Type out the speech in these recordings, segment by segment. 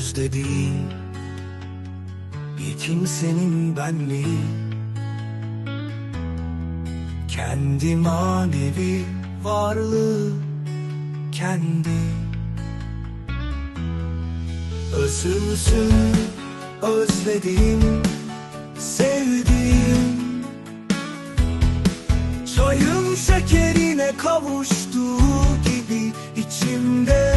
özlediğim Bir kimsenin benliği. Kendi manevi varlığı Kendi. Özümsün özlediğim Sevdiğim Çayın şekerine kavuştuğu gibi içimde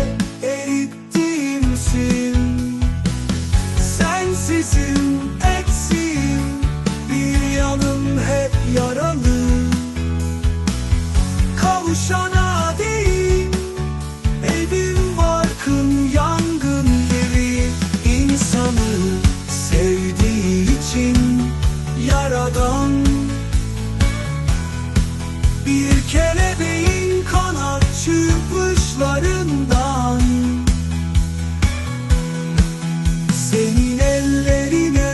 bir kelebeğin kanat çırpışlarından Senin ellerine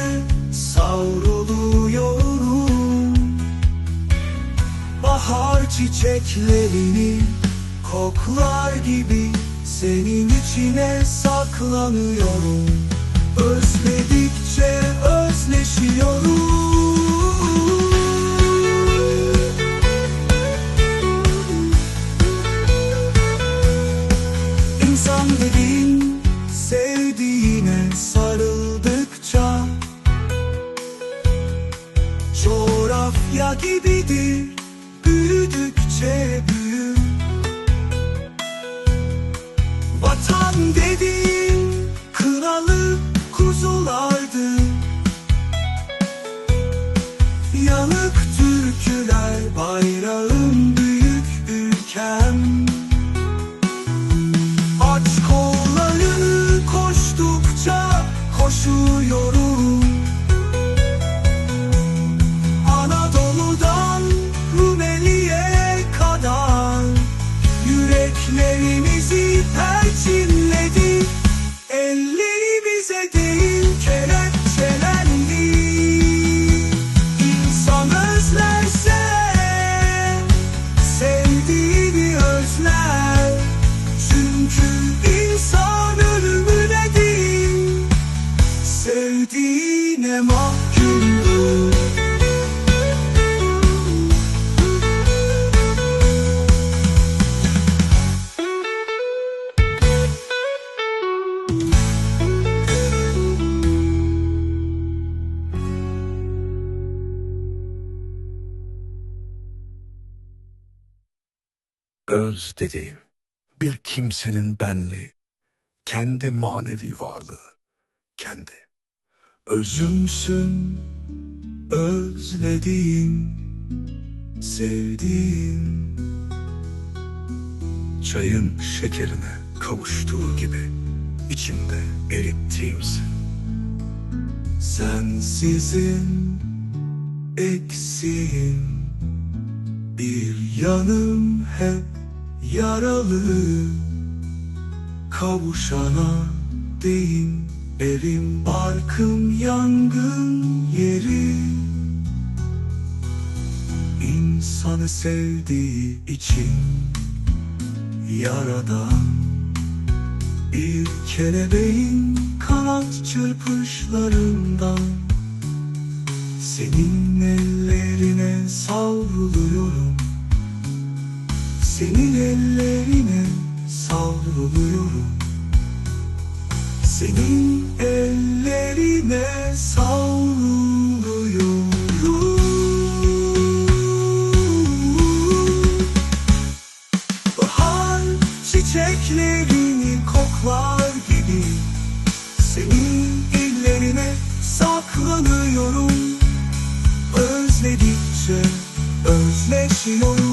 savruluyorum. Bahar çiçeklerini koklar gibi Senin içine saklanıyorum. Özledikçe özleşiyorum Yanık türküler bayrağım büyük ülkem. Aç kollarını koştukça koşuyorum. Anadolu'dan Rumeli'ye kadar Yüreklerimizi perçinledi. Ellerimize Öz dediğim bir kimsenin benliği, kendi manevi varlığı, kendi. Özümsün, özlediğim, sevdiğim. Çayın şekerine kavuştuğu gibi içimde erittiğimsin. Sensizim, eksiğim, bir yanım hep yaralı Kavuşana değin Erim barkım yangın yeri. İnsanı sevdiği için Yaradan Bir kelebeğin kanat çırpışlarından Senin ellerine savruluyorum Senin ellerine savruluyorum. Senin ellerine savruluyorum. Bahar çiçeklerini koklar gibi Senin ellerine saklanıyorum. Özledikçe özleşiyorum